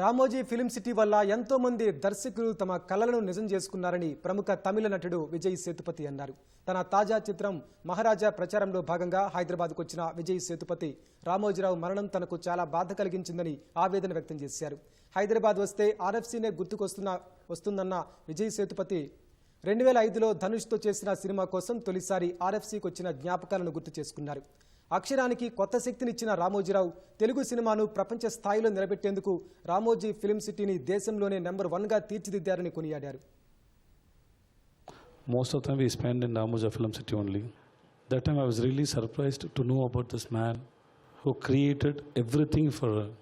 Ramoji film city వల్ల ఎంతో మంది దర్శకులు తమ కలలను నిజం చేసుకున్నారని ప్రముఖ తమిళ నటుడు విజయ్ సేతుపతి అన్నారు. తన తాజా చిత్రం మహారాజా ప్రచారంలో భాగంగా హైదరాబాద్కు వచ్చిన విజయ్ సేతుపతి రామోజీరావు మరణం తనకు చాలా బాధ కలిగించిందని ఆవేదన వ్యక్తం చేశారు. హైదరాబాద్ వస్తే ఆర్ఎఫ్సీనే గుర్తుకొస్తున్న వస్తుందన్న విజయ్ సేతుపతి రెండు వేల ఐదులో ధనుష్తో చేసిన సినిమా కోసం తొలిసారి ఆర్ఎఫ్సీకి వచ్చిన జ్ఞాపకాలను గుర్తు చేసుకున్నారు. అక్షరానికి కొత్త శక్తినిచ్చిన రామోజీరావు తెలుగు సినిమాను ప్రపంచ స్థాయిలో నిలబెట్టేందుకు రామోజీ ఫిల్మ్ సిటీని దేశంలోనే నెంబర్ వన్గా తీర్చిదిద్దారని కొనియాడారు. Most of we spend in film city only that time I was surprised to know about this man everything for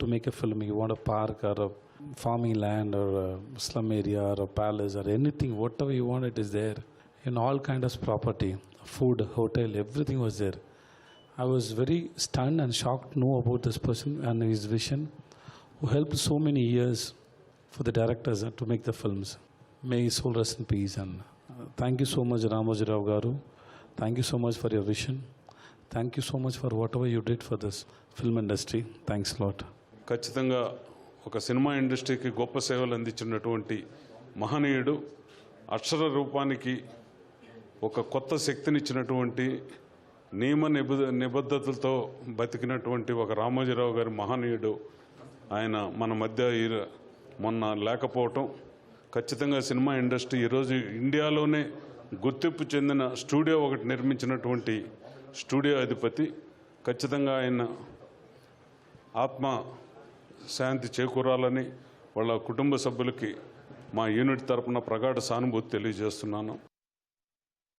to make a film you want park or farming land or slum area or palace or anything whatever you want it is there in all kind of property food hotel everything was there I was very stunned and shocked know about this person and his vision who help so many years for the directors to make the films may ఈ soul rest in peace అన్న thank you so much Ramojirao గారు thank you so much for your vision thank you so much for whatever you did for this film industry thanks lot ఖచ్చితంగా ఒక cinema ఇండస్ట్రీకి గొప్ప సేవలు అందించినటువంటి మహనీయుడు అక్షర రూపానికి ఒక కొత్త శక్తినిచ్చినటువంటి నియమ నిబ నిబద్ధతలతో బతికినటువంటి ఒక రామోజీరావు గారి మహనీయుడు. ఆయన మన మధ్య మొన్న లేకపోవటం ఖచ్చితంగా సినిమా ఇండస్ట్రీ ఈరోజు ఇండియాలోనే గుర్తింపు చెందిన స్టూడియో ఒకటి నిర్మించినటువంటి స్టూడియో అధిపతి. ఖచ్చితంగా ఆయన ఆత్మ శాంతి చేకూరాలని వాళ్ళ కుటుంబ సభ్యులకి మా యూనిట్ తరపున ప్రగాఢ సానుభూతి తెలియజేస్తున్నాను.